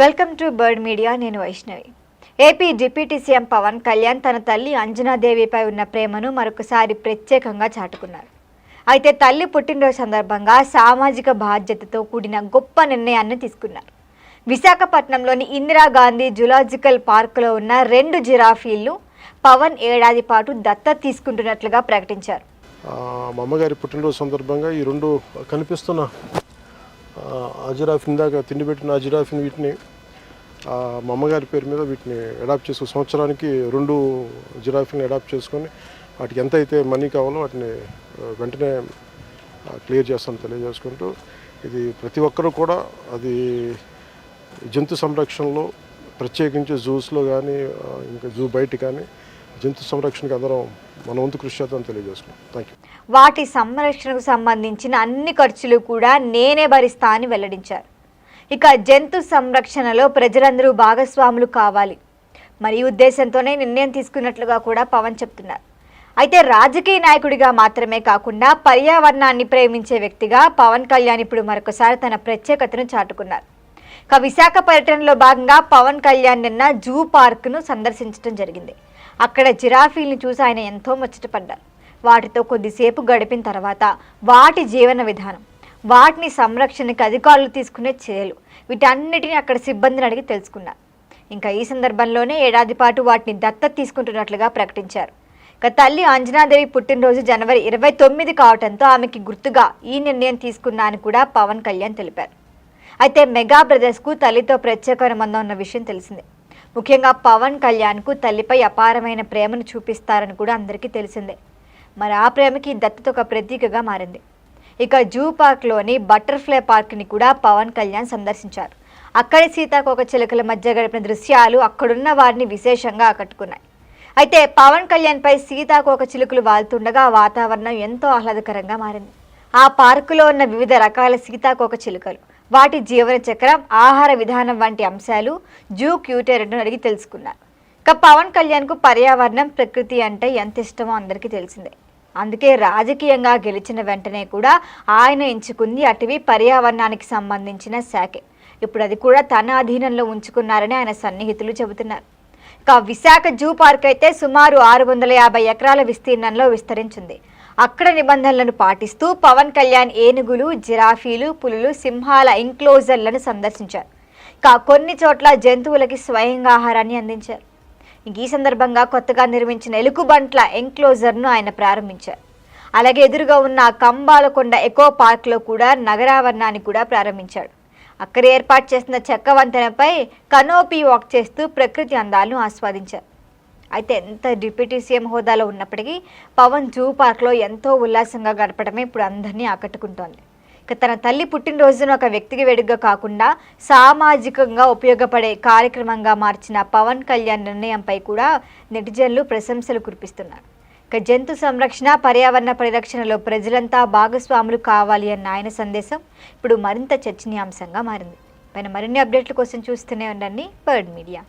Welcome to bird media నేను Vaishnavi. AP deputy CM Pawan Kalyan తన తల్లి అంజనాదేవిపై ఉన్న ప్రేమను మరొకసారి ప్రత్యేకంగా చాటుకున్నారు. అయితే తల్లి పుట్టినరోజు సందర్భంగా సామాజిక బాధ్యతతో కూడిన గొప్ప నిర్ణయాన్ని తీసుకున్నారు. విశాఖపట్నంలోని ఇందిరాగాంధీ జులాజికల్ పార్కులో ఉన్న రెండు జిరాఫీలు పవన్ ఏడాది పాటు దత్త తీసుకుంటున్నట్లుగా ప్రకటించారు. మా అమ్మగారి పుట్టినరోజు సందర్భంగా ఈ రెండు కనిపిస్తున్న ఆ, అజిరాఫ్ ఇందాక తిండి పెట్టిన అజిరాఫిన్ వీటిని మా అమ్మగారి పేరు మీద వీటిని అడాప్ట్ చేసుకుని సంవత్సరానికి రెండు జిరాఫీని అడాప్ట్ చేసుకొని వాటికి ఎంత అయితే మనీ కావాలో వాటిని వెంటనే క్లియర్ చేస్తాను తెలియజేసుకుంటూ ఇది ప్రతి ఒక్కరూ కూడా అది జంతు సంరక్షణలో ప్రత్యేకించి జూస్లో కానీ ఇంకా జూ బయట కానీ జంతు సంరక్షణకి అందరం మన వంతు కృషి చేద్దాం తెలియజేసుకున్నాం థ్యాంక్ యూ వాటి సంరక్షణకు సంబంధించిన అన్ని ఖర్చులు కూడా నేనే భరిస్తా అని వెల్లడించారు. ఇక జంతు సంరక్షణలో ప్రజలందరూ భాగస్వాములు కావాలి. మరి ఉద్దేశంతోనే నిర్ణయం తీసుకున్నట్లుగా కూడా పవన్ చెప్తున్నారు. అయితే రాజకీయ నాయకుడిగా మాత్రమే కాకుండా పర్యావరణాన్ని ప్రేమించే వ్యక్తిగా పవన్ కళ్యాణ్ ఇప్పుడు మరొకసారి తన ప్రత్యేకతను చాటుకున్నారు. ఇక విశాఖ పర్యటనలో భాగంగా పవన్ కళ్యాణ్ నిన్న జూ పార్క్ను సందర్శించడం జరిగింది. అక్కడ జిరాఫీల్ని చూసి ఆయన ఎంతో ముచ్చటపడ్డారు. వాటితో కొద్దిసేపు గడిపిన తర్వాత వాటి జీవన విధానం. వాటిని సంరక్షణకి అధికారులు తీసుకునే చర్యలు. వీటన్నిటిని అక్కడ సిబ్బందిని అడిగి తెలుసుకున్నారు ఇంకా ఈ సందర్భంలోనే ఏడాది పాటు వాటిని దత్తత తీసుకుంటున్నట్లుగా ప్రకటించారు. ఇక తల్లి అంజనాదేవి పుట్టినరోజు జనవరి ఇరవై తొమ్మిది కావడంతో ఆమెకి గుర్తుగా ఈ నిర్ణయం తీసుకున్నా అని కూడా పవన్ కళ్యాణ్ తెలిపారు. అయితే మెగా బ్రదర్స్కు తల్లితో ప్రత్యేక మందం ఉన్న విషయం తెలిసిందే. ముఖ్యంగా పవన్ కళ్యాణ్కు తల్లిపై అపారమైన ప్రేమను చూపిస్తారని కూడా అందరికీ తెలిసిందే. మరి ఆ ప్రేమకి ఈ దత్తత ఒక ప్రతీకగా మారింది. ఇక జూ పార్క్లోని బటర్ఫ్లై పార్క్ని కూడా పవన్ కళ్యాణ్ సందర్శించారు. అక్కడి సీతాకోక చిలుకల మధ్య గడిపిన దృశ్యాలు అక్కడున్న వారిని విశేషంగా ఆకట్టుకున్నాయి. అయితే పవన్ కళ్యాణ్పై సీతాకోక చిలుకలు వాళ్తుండగా వాతావరణం ఎంతో ఆహ్లాదకరంగా మారింది. ఆ పార్కులో ఉన్న వివిధ రకాల సీతాకోక చిలుకలు వాటి జీవన చక్రం ఆహార విధానం వంటి అంశాలు జూ క్యూటేరను అడిగి తెలుసుకున్నారు. ఇక పవన్ కళ్యాణ్కు పర్యావరణం ప్రకృతి అంటే ఎంత ఇష్టమో అందరికీ తెలిసిందే. అందుకే రాజకీయంగా గెలిచిన వెంటనే కూడా ఆయన ఎంచుకుంది అటవీ పర్యావరణానికి సంబంధించిన శాఖే. ఇప్పుడు అది కూడా తన అధీనంలో ఉంచుకున్నారని ఆయన సన్నిహితులు చెబుతున్నారు. ఇక విశాఖ జూ పార్క్ అయితే సుమారు ఆరు వందల యాభై ఎకరాల విస్తీర్ణంలో విస్తరించింది. అక్కడ నిబంధనలను పాటిస్తూ పవన్ కళ్యాణ్ ఏనుగులు జిరాఫీలు పులులు సింహాల ఇంక్లోజర్లను సందర్శించారు. ఇక కొన్ని చోట్ల జంతువులకి స్వయంగా ఆహారాన్ని అందించారు. ఈ సందర్భంగా కొత్తగా నిర్మించిన ఎలుకుబంట్ల ఎంక్లోజర్ను ఆయన ప్రారంభించారు. అలాగే ఎదురుగా ఉన్న కంబాలకొండ ఎకో పార్క్లో కూడా నగరావరణాన్ని కూడా ప్రారంభించాడు. అక్కడ ఏర్పాటు చేసిన చెక్క వంతెనపై కనోపీ వాక్ చేస్తూ ప్రకృతి అందాలను ఆస్వాదించారు. అయితే ఎంత డిప్యూటీ సీఎం హోదాలో ఉన్నప్పటికీ పవన్ జూ పార్క్లో ఎంతో ఉల్లాసంగా గడపడమే ఇప్పుడు అందరినీ ఆకట్టుకుంటోంది. తన తల్లి పుట్టినరోజును ఒక వ్యక్తికి వేడుకగా కాకుండా సామాజికంగా ఉపయోగపడే కార్యక్రమంగా మార్చిన పవన్ కళ్యాణ్ నిర్ణయంపై కూడా నెటిజన్లు ప్రశంసలు కురిపిస్తున్నారు. ఇక జంతు సంరక్షణ పర్యావరణ పరిరక్షణలో ప్రజలంతా భాగస్వాములు కావాలి అన్న ఆయన సందేశం ఇప్పుడు మరింత చర్చనీయాంశంగా మారింది. పైన మరిన్ని అప్డేట్ల కోసం చూస్తూనే ఉండండి బర్డ్ మీడియా